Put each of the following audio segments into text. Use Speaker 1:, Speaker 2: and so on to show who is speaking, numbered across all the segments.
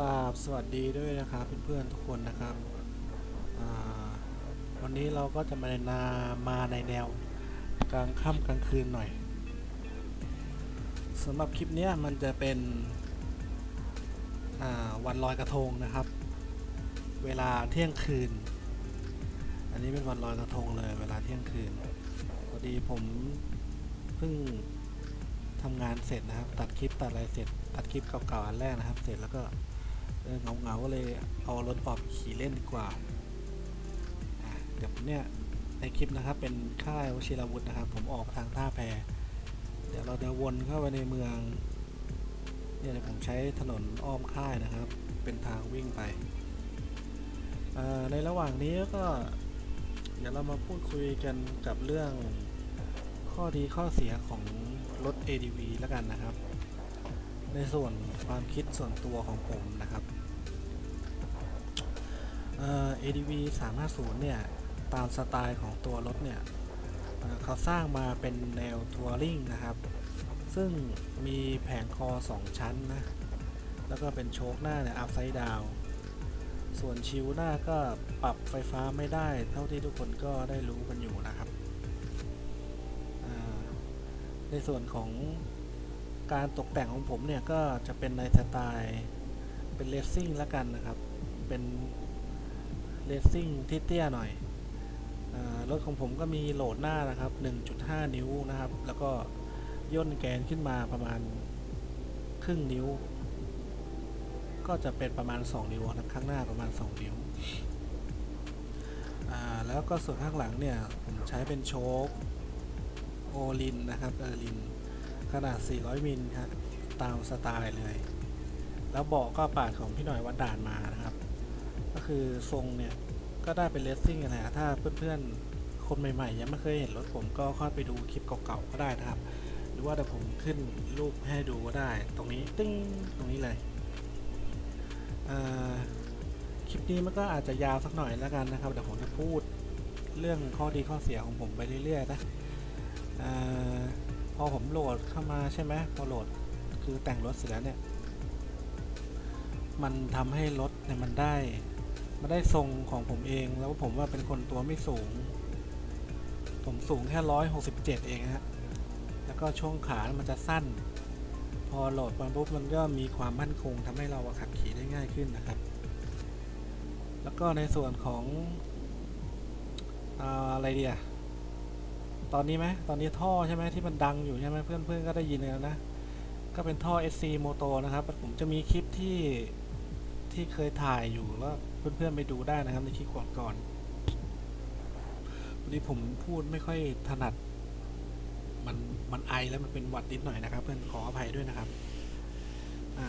Speaker 1: ราบสวัสดีด้วยนะครับเพื่อนๆทุกคนนะครับวันนี้เราก็จะมาในนามาในแนวกลางค่ำกลางคืนหน่อยสำหรับคลิปนี้มันจะเป็นวันลอยกระทงนะครับ เวลาเที่ยงคืน อันนี้เป็นวันลอยกระทงเลย เวลาเที่ยงคืนพอดีผมเพิ่งทำงานเสร็จนะครับ ตัดคลิปตัดอะไรเสร็จตัดคลิปเก่าๆอันแรกนะครับ เสร็จแล้วก็ ออเงาๆก็เลยเอารถออกขี่เล่นดีกว่าเดี๋ยวเนี่ยในคลิปนะครับเป็นค่ายวชิรวุฒินะครับ ผมออกทางท่าแพเดี๋ยวเราจะวนเข้าไปในเมืองเนี่ยผมใช้ถนนอ้อมค่ายนะครับ เป็นทางวิ่งไป ในระหว่างนี้ก็เดี๋ยวเรามาพูดคุยกันกับเรื่องข้อดีข้อเสียของรถ ADV แล้วกันนะครับ ในส่วนความคิดส่วนตัวของผมนะครับ เอ่อ ADV 350 เนี่ย ตามสไตล์ของตัวรถเนี่ยเขาสร้างมาเป็นแนวทัวริงนะครับ ซึ่งมีแผงคอ 2 ชั้นนะ แล้วก็เป็นโชคหน้าเนี่ยอัพไซด์ดาวส่วนชิวหน้าก็ปรับไฟฟ้าไม่ได้ เท่าที่ทุกคนก็ได้รู้กันอยู่นะครับ ในส่วนของการตกแต่งของผมเนี่ย ก็จะเป็นในสไตล์เป็นเลสซิ่งแล้วกันนะครับ เป็น เลสซิ่งที่เตี้ยหน่อยรถของผมก็มีโหลดหน้านะครับ 1.5 นิ้วนะครับ แล้วก็ย่นแกนขึ้นมาประมาณครึ่งนิ้ว ก็จะเป็นประมาณ 2 นิ้วนะครับข้างหน้าประมาณ 2 นิ้ว แล้วก็ส่วนข้างหลังเนี่ย ผมใช้เป็นโชคโอลินนะครับเออลิน ขนาด 400 มิลฮะตามสไตล์เลย แล้วเบาะก็ปาดของพี่หน่อยวัดด่านมานะครับ ก็คือทรงเนี่ยก็ได้เป็นเลสซิ่งนะฮะถ้าเพื่อนๆคนใหม่ๆยังไม่เคยเห็นรถผมก็ค่อยไปดูคลิปเก่าๆก็ได้นะครับ หรือว่าเดี๋ยวผมขึ้นรูปให้ดูก็ได้ ตรงนี้ติ้งตรงนี้เลยคลิปนี้มันก็อาจจะยาวสักหน่อยแล้วกันนะครับเดี๋ยวผมจะพูดเรื่องข้อดีข้อเสียของผมไปเรื่อยๆนะอพอผมโหลดเข้ามาใช่ไหมพอโหลดคือแต่งรถเสร็จแล้วเนี่ย มันทำให้รถเนี่ยมันได้ มันได้ทรงของผมเองแล้วผมว่าเป็นคนตัวไม่สูง ผมสูงแค่ร้อยหกสิบเจ็ดเองฮะแล้วก็ช่วงขามันจะสั้น พอโหลดมาปุ๊บมันก็มีความมั่นคงทำให้เราขับขี่ได้ง่ายขึ้นนะครับ แล้วก็ในส่วนของอาอะไรเดียตอนนี้ไหมตอนนี้ท่อใช่ไหมที่มันดังอยู่ใช่ไหมเพื่อนๆก็ได้ยินแล้วนะ ก็เป็นท่อ SC Moto นะครับ ผมจะมีคลิปที่ ที่เคยถ่ายอยู่แล้วเพื่อนๆไปดูได้นะครับในคลิปก่อนๆวันนี้ผมพูดไม่ค่อยถนัด มันมันไอแล้วมันเป็นหวัดนิดหน่อยนะครับ เพื่อนขออภัยด้วยนะครับอ่า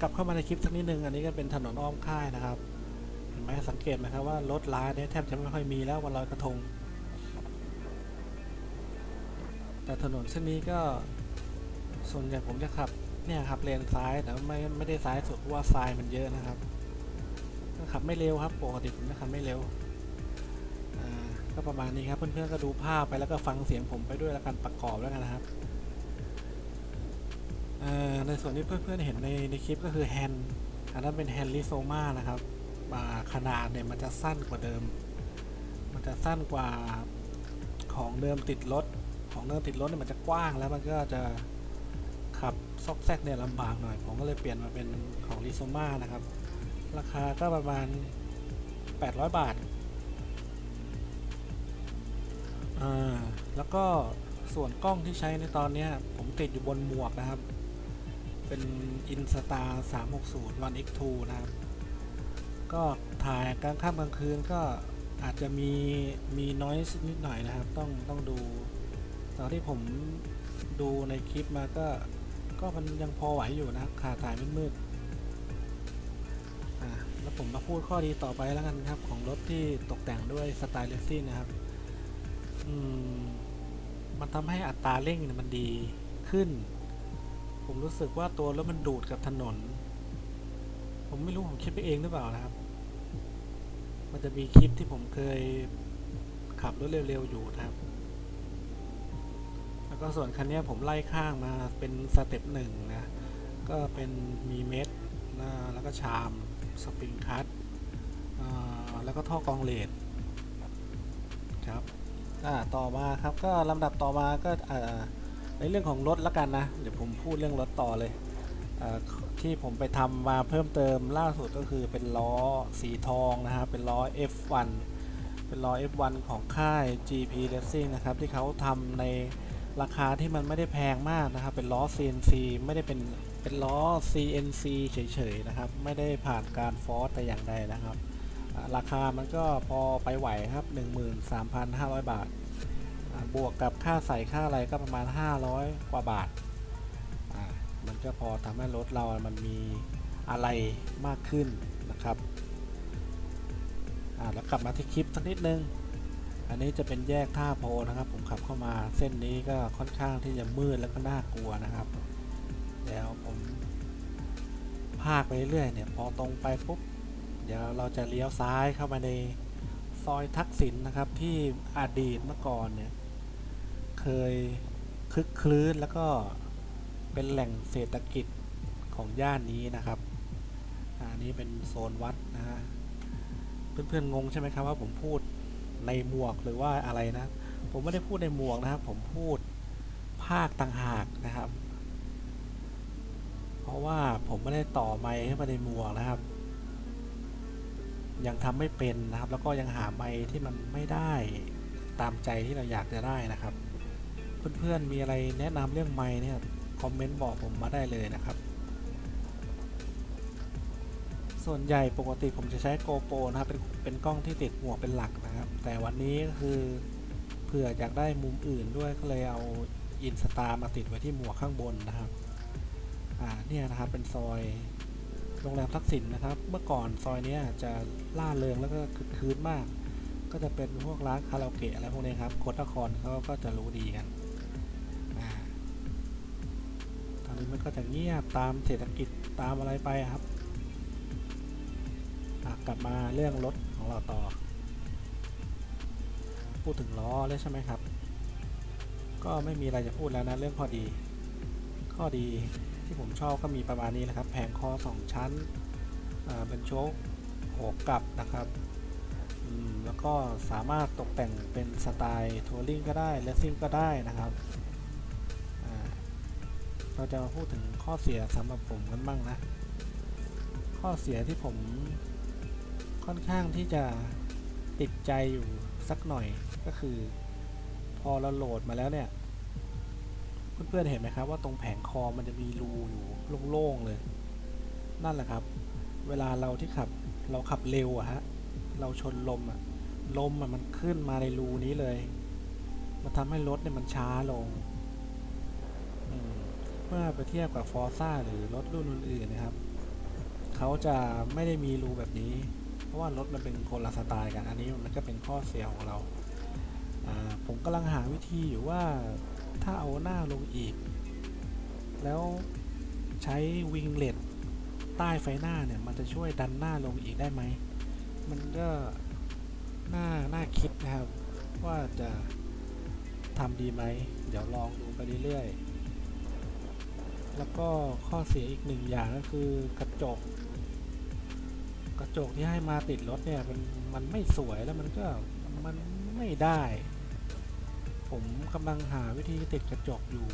Speaker 1: กลับเข้ามาในคลิปสักนิดนึงอันนี้ก็เป็นถนนอ้อมค่ายนะครับเห็นไหมสังเกตไหมครับว่ารถล้าเนี่ยแทบจะไม่ค่อยมีแล้ววันลอยกระทง แต่ถนนเส้นนี้ก็ส่วนใหญ่ผมจะขับ เนี่ยครับเลนซ้ายแต่ไม่ไม่ได้ซ้ายสุดเพราะว่าทรายมันเยอะนะครับก็ขับไม่เร็วครับปกติผมจะขับไม่เร็วก็ประมาณนี้ครับเพื่อนๆก็ดูภาพไปแล้วก็ฟังเสียงผมไปด้วยแล้วกันประกอบแล้วกันนะครับในส่วนที่เพื่อนๆเห็นในในคลิปก็คือแฮนด์อันนั้นเป็นแฮนด์ลิโซมานะครับาขนาดเนี่ยมันจะสั้นกว่าเดิม มันจะสั้นกว่าของเดิมติดรถของเดิมติดรถเนี่ยมันจะกว้างแล้วมันก็จะ ซอกแซกเนี่ยลำบากหน่อย ผมก็เลยเปลี่ยนมาเป็นของลิโซมานะครับ ราคาก็ประมาณ 800 บาทอ่าแล้วก็ส่วนกล้องที่ใช้ในตอนนี้ผมติดอยู่บนหมวกนะครับ เป็น Instar 360 One X2 นะครับ ก็ถ่ายกลางค่ำกลางคืนก็อาจจะมีมีน้อยนิดหน่อยนะครับ ต้องต้องดูตอนที่ผมดูในคลิปมาก็ ก็มันยังพอไหวอยู่นะครับขาถ่ายมืดๆอ่าแล้วผมมาพูดข้อดีต่อไปแล้วกันครับ ของรถที่ตกแต่งด้วยสไตล์เลสซิ่งนะครับ อืม มันทำให้อัตราเร่งมันดีขึ้น ผมรู้สึกว่าตัวรถมันดูดกับถนน ผมไม่รู้ ผมคิดไปเองหรือเปล่านะครับ มันจะมีคลิปที่ผมเคยขับรถเร็วๆอยู่นะครับ แล้วก็ส่วนคันนี้ผมไล่ข้างมาเป็นสเต็ปหนึ่งนะ ก็เป็นมีเม็ดนะแล้วก็ชามสปริงคัตแล้วก็ท่อกรองเลดครับต่อมาครับก็ลำดับต่อมาก็ในเรื่องของรถละกันนะ เดี๋ยวผมพูดเรื่องรถต่อเลยที่ผมไปทำมาเพิ่มเติมล่าสุดก็คือเป็นล้อสีทองนะครับเป็นล้อ F1 เป็นล้อ F1 ของค่าย GP Racing นะครับ ที่เขาทำใน ราคาที่มันไม่ได้แพงมากนะครับ เป็นล้อ CNC ไม่ได้เป็นเป็นล้อ CNC เฉยๆนะครับ ไม่ได้ผ่านการฟอสแต่อย่างใดนะครับ ราคามันก็พอไปไหวครับ 13,500 บาทอ่าบวกกับค่าใส่ค่าอะไรก็ประมาณ 500 กว่าบาท มันก็พอทำให้รถเรามันมีอะไรมากขึ้นนะครับแล้วกลับมาที่คลิปสักนิดนึง อันนี้จะเป็นแยกท่าโพนะครับผ ขับเข้ามาเส้นนี้ก็ค่อนข้างที่จะมืดแล้วก็น่ากลัวนะครับ แล้วผมพากไปเรื่อยเนี่ยพอตรงไปปุ๊บเดี๋ยวเราจะเลี้ยวซ้ายเข้ามาในซอยทักษิณนะครับที่อดีตเมื่อก่อนเนี่ยเคยคึกคลื้นแล้วก็เป็นแหล่งเศรษฐกิจของย่านนี้นะครับอะอันนี้เป็นโซนวัดนะฮะเพื่อนๆงงใช่ไหมครับว่าผมพูดในหมวกหรือว่าอะไรนะ ผมไม่ได้พูดในหมวกนะครับ ผมพูดภาคต่างหากนะครับ เพราะว่าผมไม่ได้ต่อไมค์ให้มาในหมวกนะครับ ยังทำไม่เป็นนะครับ แล้วก็ยังหาไมค์ที่มันไม่ได้ตามใจที่เราอยากจะได้นะครับ เพื่อนๆมีอะไรแนะนำเรื่องไมค์เนี่ยคอมเมนต์บอกผมมาได้เลยนะครับ ส่วนใหญ่ปกติผมจะใช้ GoPro นะครับเป็นเป็นกล้องที่ติดหมวกเป็นหลักนะครับ แต่วันนี้ก็คือ เผื่ออยากได้มุมอื่นด้วยก็เลยเอาอินสตามาติดไว้ที่หมวกข้างบนนะครับ อ่าเนี่ยนะครับเป็นซอยโรงแรมทักษิณนะครับ เมื่อก่อนซอยนี้จะล่าเริงแล้วก็คึกคืนมาก ก็จะเป็นพวกร้านคาราโอเกะอะไรพวกนี้ครับคนนครเขาก็จะรู้ดีกันอ่าตอนนี้มันก็จะเงียบตามเศรษฐกิจตามอะไรไปครับอะกลับมาเรื่องรถของเราต่อ พูดถึงล้อเลยใช่ไหมครับ ก็ไม่มีอะไรจะพูดแล้วนะเรื่องข้อดี ข้อดีที่ผมชอบก็มีประมาณนี้นะครับ แผงคอ 2 ชั้นอ่าเป็นโชคหัวกลับนะครับอืมแล้วก็สามารถตกแต่งเป็นสไตล์ทัวริงก็ได้เลสซิ่งก็ได้นะครับอ่าเราจะมาพูดถึงข้อเสียสำหรับผมกันบ้างนะ ข้อเสียที่ผมค่อนข้างที่จะติดใจอยู่สักหน่อย ก็คือ พอเราโหลดมาแล้วเนี่ยเพื่อนๆเห็นไหมครับว่าตรงแผงคอมันจะมีรูอยู่โล่งๆเลย นั่นแหละครับ เวลาเราที่ขับเราขับเร็วอะฮะเราชนลมอะลมอะมันขึ้นมาในรูนี้เลยมันทำให้รถเนี่ยมันช้าลงเมื่อไปเทียบกับฟอร์ซ่าหรือรถรุ่นอื่นๆนะครับเขาจะไม่ได้มีรูแบบนี้ เพราะว่ารถมันเป็นคนละสไตล์กันอันนี้มันก็เป็นข้อเสียของเรา ผมกำลังหาวิธีอยู่ว่าถ้าเอาหน้าลงอีก แล้วใช้วิงเลตใต้ไฟหน้าเนี่ย มันจะช่วยดันหน้าลงอีกได้ไหม มันก็น่าน่าคิดนะครับ ว่าจะทำดีไหม เดี๋ยวลองดูไปเรื่อยๆ แล้วก็ข้อเสียอีกหนึ่งอย่างก็คือกระจก กระจกที่ให้มาติดรถเนี่ย มันมันไม่สวยแล้วมันก็มันไม่ได้ ผมกำลังหาวิธีติดกระจกอยู่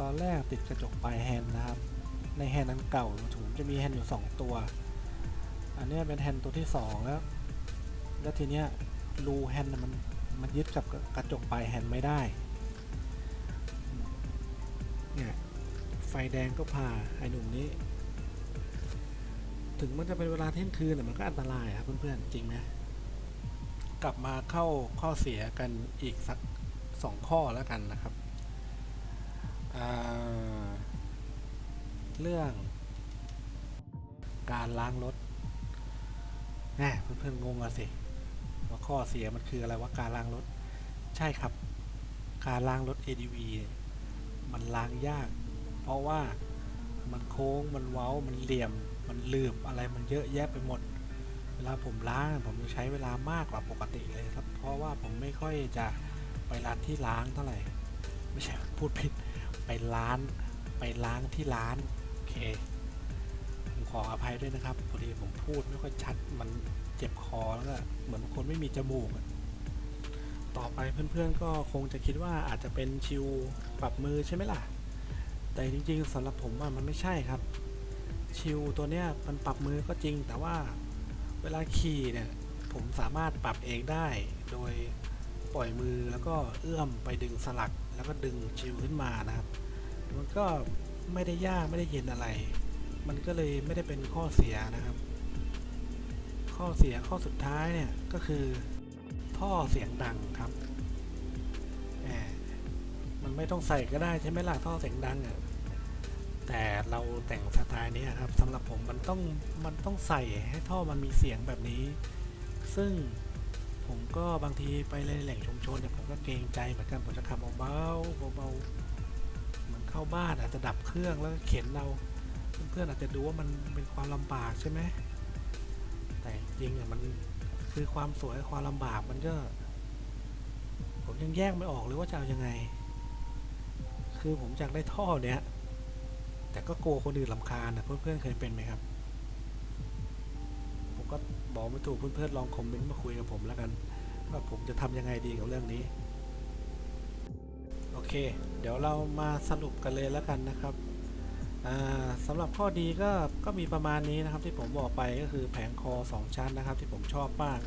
Speaker 1: ตอนแรกติดกระจกปลายแฮนด์นะครับ ในแฮนด์อันเก่าผมจะมีแฮนด์อยู่ 2 ตัว อันนี้เป็นแฮนด์ตัวที่ 2 แล้ว แล้วทีเนี้ยรูแฮนด์มันมันยึดกับกระจกปลายแฮนด์ไม่ได้ เนี่ย ไฟแดงก็พาไอ้หนุ่มนี้ ถึงมันจะเป็นเวลาเที่ยงคืนแต่มันก็อันตรายครับเพื่อนๆ จริงไหม กลับมาเข้าข้อเสียกันอีกสักสองข้อแล้วกันนะครับ เรื่อง การล้างรถแหมเพื่อนๆงงอะสิว่าข้อเสียมันคืออะไรว่าการล้างรถ ใช่ครับ การล้างรถ ADV เนี่ยมันล้างยาก เพราะว่ามันโค้งมันเว้ามันเหลี่ยมมันลืบอะไรมันเยอะแยะไปหมด เวลาผมล้างผมจะใช้เวลามากกว่าปกติเลยครับ เพราะว่าผมไม่ค่อยจะไปร้านที่ล้างเท่าไหร่ ไม่ใช่พูดผิดไปร้าน ไปล้างที่ร้านโอเคผมขออภัยด้วยนะครับพอดีผมพูดไม่ค่อยชัดมันเจ็บคอแล้วก็เหมือนคนไม่มีจมูกต่อไปเพื่อนๆก็คงจะคิดว่าอาจจะเป็นชิวปรับมือใช่ไหมล่ะ แต่จริงๆสำหรับผมว่ามันไม่ใช่ครับ ชิวตัวเนี้ยมันปรับมือก็จริงแต่ว่า เวลาขี่เนี่ยผมสามารถปรับเองได้ โดยปล่อยมือแล้วก็เอื้อมไปดึงสลัก แล้วก็ดึงชิวขึ้นมานะครับ มันก็ไม่ได้ยากไม่ได้เย็นอะไร มันก็เลยไม่ได้เป็นข้อเสียนะครับ ข้อเสียข้อสุดท้ายเนี่ยก็คือท่อเสียงดังครับแหมมันไม่ต้องใส่ก็ได้ใช่ไหมล่ะท่อเสียงดังอะ่ะ แต่เราแต่งสไตล์นี้ครับสำหรับผมมันต้องมันต้องใส่ให้ท่อมันมีเสียงแบบนี้ ซึ่งผมก็บางทีไปในแหล่งชุมชนเนี่ยผมก็เกรงใจเหมือนกันผมจะขับเบาๆเบาๆเหมือนเข้าบ้านอาจจะดับเครื่องแล้วก็เข็นเราเพื่อนๆอาจจะดูว่ามันเป็นความลำบากใช่ไหมแต่จริงอะมันคือความสวยความลำบากมันก็ผมยังแยกไม่ออกเลยว่าจะเอายังไง คือผมอยากได้ท่อเนี้ย แต่ก็กลัวคนอื่นลำคาญนะเพื่อนๆเคยเป็นไหมครับ ผมก็บอกไม่ถูกเพื่อนๆลองคอมเมนต์มาคุยกับผมแล้วกันว่าผมจะทำยังไงดีกับเรื่องนี้ โอเค เดี๋ยวเรามาสรุปกันเลยแล้วกันนะครับสำหรับข้อดีก็ก็มีประมาณนี้นะครับที่ผมบอกไปก็คือแผงคอ 2 ชั้นนะครับ ที่ผมชอบมาก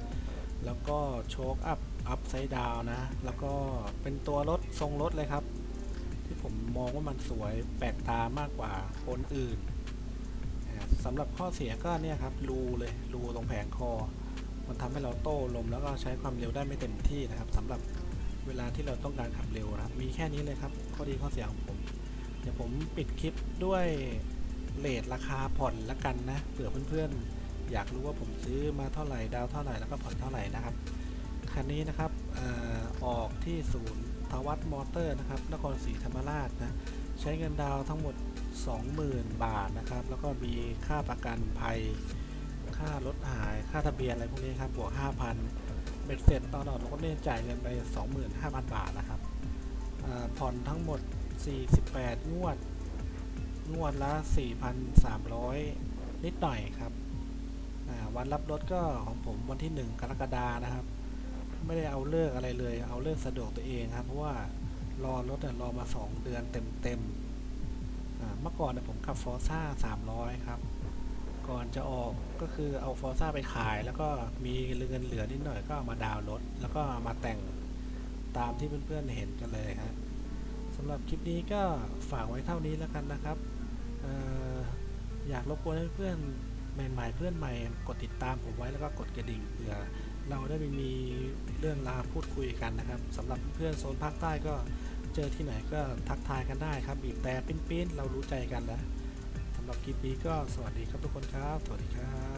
Speaker 1: แล้วก็โชคอัพอัพไซด์ดาวนะ แล้วก็เป็นตัวรถทรงรถเลยครับ ที่ผมมองว่ามันสวยแปลกตามากกว่าคนอื่นสำหรับข้อเสียก็เนี่ยครับรูเลยรูตรงแผงคอ มันทำให้เราโต้ลมแล้วก็ใช้ความเร็วได้ไม่เต็มที่นะครับสำหรับเวลาที่เราต้องการขับเร็วนะครับ มีแค่นี้เลยครับ ข้อดีข้อเสียของผม เดี๋ยวผมปิดคลิปด้วยเลทราคาผ่อนละกันนะเผื่อเพื่อนๆ อยากรู้ว่าผมซื้อมาเท่าไหร่ดาวเท่าไหร่แล้วก็ผ่อนเท่าไหร่นะครับ คันนี้นะครับออออกที่ศูนย์ ทวัตมอเตอร์นะครับนครศรีธรรมราชนะใช้เงินดาวทั้งหมด 20,000 บาทนะครับ แล้วก็มีค่าประกันภัย ค่ารถหายค่าทะเบียนอะไรพวกนี้ครับบวก 5,000เบ็ดเสร็จตอนออกเราก็ได้จ่ายเงินไป 25,000 บาทนะครับผ่อนทั้งหมด 48 งวด งวดละ 4,300 นิดหน่อยครับวันรับรถก็ของผมวันที่ 1 กรกฎานะครับ ไม่ได้เอาเลิกอะไรเลย เอาเลิกสะดวกตัวเองครับ เพราะว่ารอรถเนี่ยรอมา 2 เดือนเต็มๆเมื่อก่อนเนี่ยผมขับฟอร์ซ่า300 ครับ ก่อนจะออกก็คือเอาฟอร์ซ่าไปขาย แล้วก็มีเงินเหลือนิดหน่อยก็ามาดาวน์รถ แล้วก็ามาแต่งตามที่เพื่อนๆเห็นกันเลยครับสำหรับคลิปนี้ก็ฝากไว้เท่านี้แล้วกันนะครับอออยากรบกวนเพื่อนใหม่ๆเพื่อนใหม่กดติดตามผมไว้แล้วก็กดกระดิ่งเผื่อ เราได้ไม่มีเรื่องราวพูดคุยกันนะครับสำหรับเพื่อนโซนภาคใต้ก็เจอที่ไหนก็ทักทายกันได้ครับบีบแต่ปิ้นๆเรารู้ใจกันนะสำหรับคลิปนี้ก็สวัสดีครับทุกคนครับ สวัสดีครับ